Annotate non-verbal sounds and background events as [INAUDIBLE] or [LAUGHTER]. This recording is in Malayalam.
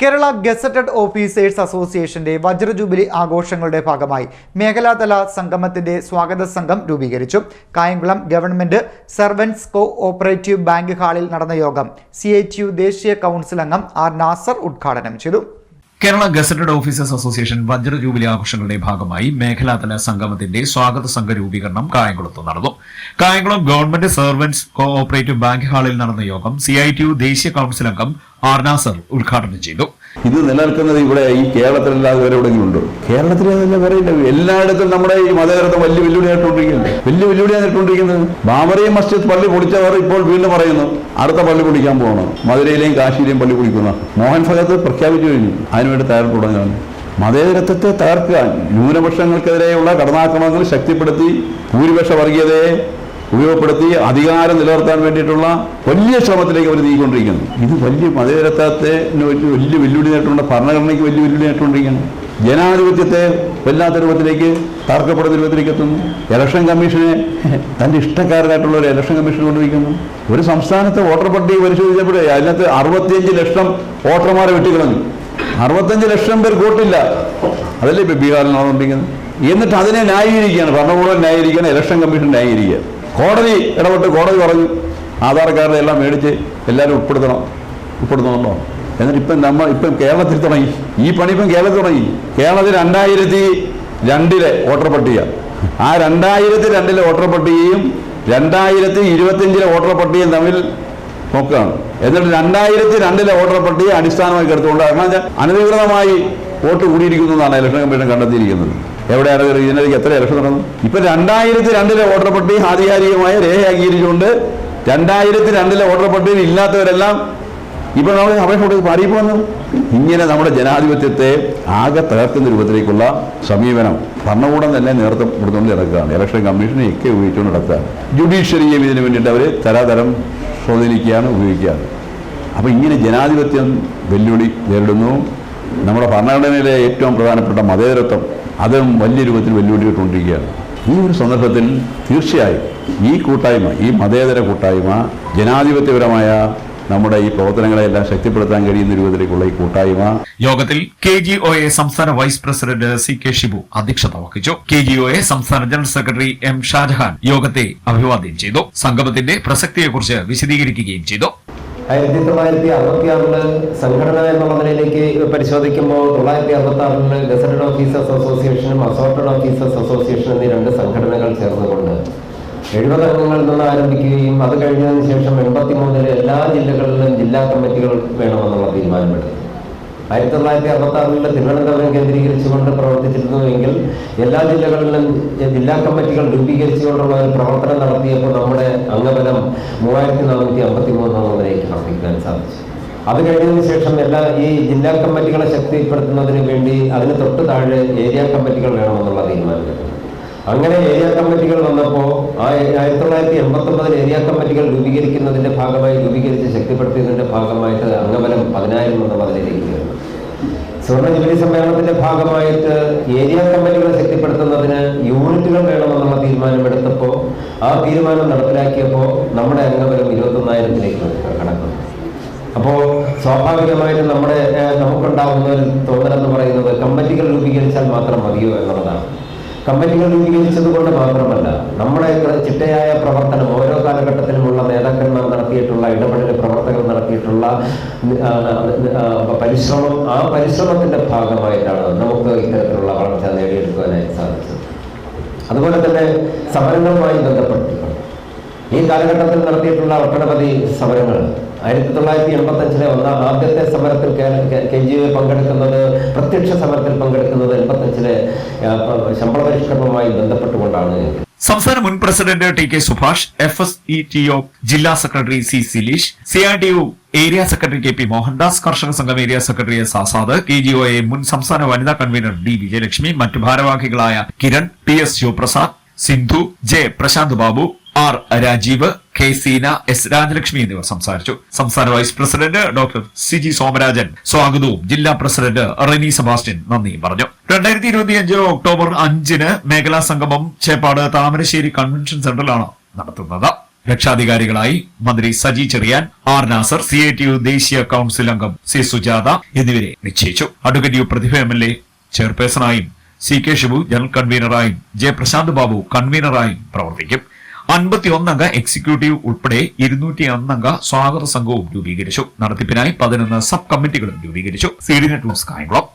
കേരള ഗസറ്റഡ് ഓഫീസേഴ്സ് അസോസിയേഷന്റെ വജ്രജൂബിലി ആഘോഷങ്ങളുടെ ഭാഗമായി മേഖലാതല സംഗമത്തിന്റെ സ്വാഗത സംഘം രൂപീകരിച്ചു. Kayamkulam government servants cooperative bank ഹാളിൽ നടന്ന യോഗം സി ദേശീയ കൗൺസിൽ അംഗം ആർ നാസർ ഉദ്ഘാടനം ചെയ്തു. കേരള ഗസറ്റഡ് ഓഫീസേഴ്സ് അസോസിയേഷൻ വജ്ര ജൂബിലി ആഘോഷങ്ങളുടെ ഭാഗമായി മേഖലാതല സംഗമത്തിന്റെ സ്വാഗത സംഘ രൂപീകരണം കായംകുളത്ത് നടന്നു. Kayamkulam government servants cooperative bank ഹാളിൽ നടന്ന യോഗം സി ദേശീയ കൌൺസിൽ അംഗം ആർ നാസർ ഉദ്ഘാടനം ചെയ്തു. ഇത് നിലനിൽക്കുന്നത് ഇവിടെ ഈ കേരളത്തിലല്ലാതെ വേറെ എവിടെയെങ്കിലും ഉണ്ടോ? കേരളത്തിൽ അതല്ല വേറെ എല്ലായിടത്തും നമ്മുടെ ഈ മതേതരത്വം വലിയ വെല്ലുവിളിയായിട്ടുകൊണ്ടിരിക്കുന്നത് വലിയ വെല്ലുവിളിയായിട്ടുകൊണ്ടിരിക്കുന്നത് ബാബറി മസ്ജിദ് പള്ളി പൊളിച്ചവർ ഇപ്പോൾ വീണ്ടും പറയുന്നു അടുത്ത പള്ളി പൊളിക്കാൻ പോകണം. മധുരയിലെയും കാശിയിലെയും പള്ളി പൊളിക്കുന്ന മോഹൻ ഭഗത്ത് പ്രഖ്യാപിച്ചു കഴിഞ്ഞു. അതിനുവേണ്ടി തയ്യാറെടുപ്പ് തുടങ്ങുകയാണ്. മതേതരത്വത്തെ തകർക്കുക ന്യൂനപക്ഷങ്ങൾക്കെതിരെയുള്ള കടന്നാക്രമണങ്ങൾ ശക്തിപ്പെടുത്തി ഭൂരിപക്ഷ വർഗീയതയെ ഉപയോഗപ്പെടുത്തി അധികാരം നിലനിർത്താൻ വേണ്ടിയിട്ടുള്ള വലിയ ശ്രമത്തിലേക്ക് അവർ നീങ്ങിക്കൊണ്ടിരിക്കുന്നു. ഇത് വലിയ മതേതരത്വത്തെ വലിയ വലിയ വെല്ലുവിളി നേരിട്ടുണ്ട് ഭരണഘടനയ്ക്ക് വലിയ വെല്ലുവിളി നേരിട്ടുകൊണ്ടിരിക്കുന്നു. ജനാധിപത്യത്തെ വല്ലാത്ത രൂപത്തിലേക്ക് തർക്കപ്പെടുന്ന രൂപത്തിലേക്ക് എത്തുന്നു. ഇലക്ഷൻ കമ്മീഷനെ [LAUGHS] തന്റെ ഇഷ്ടക്കാരനായിട്ടുള്ള ഒരു ഇലക്ഷൻ കമ്മീഷൻ കൊണ്ടിരിക്കുന്നു ഒരു സംസ്ഥാനത്തെ വോട്ടർ പട്ടിക പരിശോധിച്ചപ്പോഴേ അതിനകത്ത് അറുപത്തിയഞ്ച് ലക്ഷം വോട്ടർമാരെ വെട്ടിക്കളഞ്ഞു. അറുപത്തഞ്ച് ലക്ഷം പേർ കൂട്ടില്ല അതല്ലേ ഇപ്പം ബീഹാറിൽ നടന്നുകൊണ്ടിരിക്കുന്നത്? എന്നിട്ട് അതിനെ ന്യായീകരിക്കുകയാണ്. ഭരണകൂടം ന്യായീകരിക്കുകയാണ് ഇലക്ഷൻ കമ്മീഷൻ ന്യായീകരിക്കുക കോടതി ഇടപെട്ട് കോടതി പറഞ്ഞു ആധാർ കാർഡ് എല്ലാം മേടിച്ച് എല്ലാവരും ഉൾപ്പെടുത്തണം ഉൾപ്പെടുത്തണമല്ലോ. എന്നിട്ട് ഇപ്പം നമ്മൾ ഇപ്പം കേരളത്തിൽ തുടങ്ങി. ഈ പണി ഇപ്പം കേരളത്തിൽ തുടങ്ങി. കേരളത്തിൽ രണ്ടായിരത്തി രണ്ടിലെ വോട്ടർ പട്ടിക. ആ രണ്ടായിരത്തി രണ്ടിലെ വോട്ടർ പട്ടികയും രണ്ടായിരത്തി ഇരുപത്തിയഞ്ചിലെ വോട്ടർ പട്ടികയും തമ്മിൽ നോക്കുകയാണ്. എന്നിട്ട് രണ്ടായിരത്തി രണ്ടിലെ വോട്ടർ പട്ടിക അടിസ്ഥാനമായി എടുത്തുകൊണ്ട് അനധികൃതമായി വോട്ട് കൂടിയിരിക്കുന്നു എന്നാണ് ഇലക്ഷൻ കമ്മീഷൻ കണ്ടെത്തിയിരിക്കുന്നത്. എവിടെയാണ് ഇതിനിടയ്ക്ക് എത്ര ഇലക്ഷൻ നടന്നു? ഇപ്പൊ രണ്ടായിരത്തി രണ്ടിലെ വോട്ടർ പട്ടിക ആധികാരികമായി രേഖയാക്കിയിരിച്ചുകൊണ്ട് രണ്ടായിരത്തി രണ്ടിലെ വോട്ടർ പട്ടികയിൽ ഇല്ലാത്തവരെല്ലാം ഇപ്പൊ നമ്മൾ അപേക്ഷ കൊടുത്ത് അറിയിപ്പ് വന്നു ഇങ്ങനെ നമ്മുടെ ജനാധിപത്യത്തെ ആകെ തകർക്കുന്ന രൂപത്തിലേക്കുള്ള സമീപനം ഭരണകൂടം തന്നെ നേതൃത്വം കൊടുത്തുകൊണ്ട് നടക്കുകയാണ്. ഇലക്ഷൻ കമ്മീഷനെ ഒക്കെ ഉപയോഗിച്ചുകൊണ്ട് നടക്കുകയാണ് ജുഡീഷ്യറിയും ഇതിനു വേണ്ടിയിട്ട് അവർ തരാതരം സ്വാധീനിക്കുകയാണ് ഉപയോഗിക്കുകയാണ്. അപ്പോൾ ഇങ്ങനെ ജനാധിപത്യം വെല്ലുവിളി നേരിടുന്നു. നമ്മുടെ ഭരണഘടനയിലെ ഏറ്റവും പ്രധാനപ്പെട്ട മതേതരത്വം അതും വലിയ രൂപത്തിൽ വെല്ലുവിളിയിട്ടുകൊണ്ടിരിക്കുകയാണ് ഈ ഒരു സന്ദർഭത്തിൽ തീർച്ചയായും ഈ കൂട്ടായ്മ ഈ മതേതര കൂട്ടായ്മ ജനാധിപത്യപരമായ നമ്മുടെ ഈ പ്രവർത്തനങ്ങളെല്ലാം ശക്തിപ്പെടുത്താൻ കഴിയുന്ന രൂപത്തിലേക്കുള്ള ഈ കൂട്ടായ്മ. യോഗത്തിൽ കെ ജി ഒ എ സംസ്ഥാന vice president C K Shibu അധ്യക്ഷത വഹിച്ചു. കെ ജി ഒ എ സംസ്ഥാന ജനറൽ സെക്രട്ടറി എം ഷാജഹാൻ യോഗത്തെ അഭിവാദ്യം ചെയ്തു. സംഗമത്തിന്റെ പ്രസക്തിയെക്കുറിച്ച് വിശദീകരിക്കുകയും ചെയ്തു. ആയിരത്തി തൊള്ളായിരത്തി അറുപത്തി ആറിൽ സംഘടന എന്നുള്ള നിലയിലേക്ക് പരിശോധിക്കുമ്പോൾ തൊള്ളായിരത്തി അറുപത്തി ആറിൽ ഗസറ്റഡ് ഓഫീസേഴ്സ് അസോസിയേഷനും അസോർട്ടഡ് ഓഫീസേഴ്സ് അസോസിയേഷൻ എന്നീ രണ്ട് സംഘടനകൾ ചേർന്നുകൊണ്ട് എഴുപത് അംഗങ്ങളിൽ നിന്ന് ആരംഭിക്കുകയും അത് കഴിഞ്ഞതിന് ശേഷം എൺപത്തി മൂന്നിൽ എല്ലാ ജില്ലകളിലും ജില്ലാ കമ്മിറ്റികൾ വേണമെന്നുള്ള തീരുമാനമെടുത്തു. ആയിരത്തി തൊള്ളായിരത്തി അറുപത്തി ആറിൽ തിരുവനന്തപുരം കേന്ദ്രീകരിച്ചുകൊണ്ട് പ്രവർത്തിച്ചിരുന്നുവെങ്കിൽ എല്ലാ ജില്ലകളിലും ജില്ലാ കമ്മിറ്റികൾ രൂപീകരിച്ചുകൊണ്ടുള്ള ഒരു പ്രവർത്തനം നടത്തിയപ്പോൾ നമ്മുടെ അംഗബലം മൂവായിരത്തി നാനൂറ്റി അമ്പത്തി മൂന്നാമതിലേക്ക് വർദ്ധിക്കാൻ സാധിച്ചു. അത് കഴിഞ്ഞതിന് ശേഷം എല്ലാ ഈ ജില്ലാ കമ്മിറ്റികളെ ശക്തിപ്പെടുത്തുന്നതിന് വേണ്ടി അതിന് തൊട്ട് താഴെ ഏരിയ കമ്മിറ്റികൾ വേണമെന്നുള്ള തീരുമാനം അങ്ങനെ ഏരിയ കമ്മിറ്റികൾ വന്നപ്പോൾ ആയിരത്തി തൊള്ളായിരത്തി എൺപത്തി ഒമ്പതിൽ ഏരിയ കമ്മിറ്റികൾ രൂപീകരിക്കുന്നതിന്റെ ഭാഗമായി രൂപീകരിച്ച് ശക്തിപ്പെടുത്തിയതിന്റെ ഭാഗമായിട്ട് അംഗബലം പതിനായിരം എന്ന പതിലേക്ക് ഉയർന്നു സുവർണ ജൂബിലി സമ്മേളനത്തിന്റെ ഭാഗമായിട്ട് ഏരിയ കമ്മിറ്റികളെ ശക്തിപ്പെടുത്തുന്നതിന് യൂണിറ്റുകൾ വേണമെന്നുള്ള തീരുമാനമെടുത്തപ്പോൾ ആ തീരുമാനം നടപ്പിലാക്കിയപ്പോൾ നമ്മുടെ അംഗബലം ഇരുപത്തൊന്നായിരത്തിലേക്ക് കടക്കുന്നു. അപ്പോൾ സ്വാഭാവികമായിട്ടും നമ്മുടെ നമുക്കുണ്ടാകുന്ന ഒരു തോന്നലെന്ന് പറയുന്നത് കമ്മിറ്റികൾ രൂപീകരിച്ചാൽ മാത്രം മതിയോ എന്നുള്ളതാണ്. കമ്മിറ്റികൾ രൂപീകരിച്ചത് കൊണ്ട് മാത്രമല്ല നമ്മുടെ ചിട്ടയായ പ്രവർത്തനം ഓരോ കാലഘട്ടത്തിലുമുള്ള നേതാക്കന്മാർ നടത്തിയിട്ടുള്ള ഇടപെടൽ പ്രവർത്തകർ നടത്തിയിട്ടുള്ള ആ, പരിശ്രമം ആ പരിശ്രമത്തിന്റെ ഭാഗമായിട്ടാണ് നമുക്ക് ഇത്തരത്തിലുള്ള വളർച്ച നേടിയെടുക്കുവാനായി സാധിച്ചത്. അതുപോലെ തന്നെ സമരങ്ങളുമായി ബന്ധപ്പെട്ടിട്ടുണ്ട് ഈ കാലഘട്ടത്തിൽ നടത്തിയിട്ടുള്ള ഒട്ടനവധി സമരങ്ങൾ ആയിരത്തി തൊള്ളായിരത്തി എൺപത്തി അഞ്ചിലെ ഒന്നാം ആദ്യത്തെ സമരത്തിൽ കെ- പങ്കെടുക്കുന്നത് പ്രത്യക്ഷ സമരത്തിൽ പങ്കെടുക്കുന്നത് എൺപത്തി അഞ്ചിലെ ശമ്പള പരിഷ്കരണവുമായി ബന്ധപ്പെട്ടുകൊണ്ടാണ്. സംസ്ഥാന മുൻ president T K Subhash F S E T O ജില്ലാ secretary C Sileesh C R D U area secretary K P Mohandas കർഷക സംഘം area secretary S Azad K G O A മുൻ സംസ്ഥാന വനിതാ കൺവീനർ ഡി വിജയലക്ഷ്മി മറ്റു ഭാരവാഹികളായ Kiran P S Sivaprasad Sindhu J Prasanth Babu R Rajeev K Seena S Rajalakshmi എന്നിവർ സംസാരിച്ചു. സംസ്ഥാന vice president doctor C G Somarajan സ്വാഗതവും ജില്ലാ പ്രസിഡന്റ് റെനി സെബാസ്റ്റ്യൻ നന്ദിയും പറഞ്ഞു. രണ്ടായിരത്തി ഇരുപത്തിയഞ്ച് ഒക്ടോബർ അഞ്ചിന് മേഖലാ സംഗമം ചേപ്പാട് താമരശ്ശേരി കൺവെൻഷൻ സെന്ററിലാണ് നടത്തുന്നത്. രക്ഷാധികാരികളായി മന്ത്രി Saji Cherian R Nasar C I T U ദേശീയ കൌൺസിൽ അംഗം സി സുജാത എന്നിവരെ നിശ്ചയിച്ചു. Advocate U Prathibha M L A ചെയർപേഴ്സണായും C K Shibu general കൺവീനറായും ജെ പ്രശാന്ത് ബാബു കൺവീനറായും പ്രവർത്തിക്കും. അൻപത്തിയൊന്നംഗ എക്സിക്യൂട്ടീവ് ഉൾപ്പെടെ ഇരുന്നൂറ്റി ഒന്നംഗ സ്വാഗത സംഘവും രൂപീകരിച്ചു. നടത്തിപ്പിനായി പതിനൊന്ന് സബ് കമ്മിറ്റികളും രൂപീകരിച്ചു. C D Kayamkulam.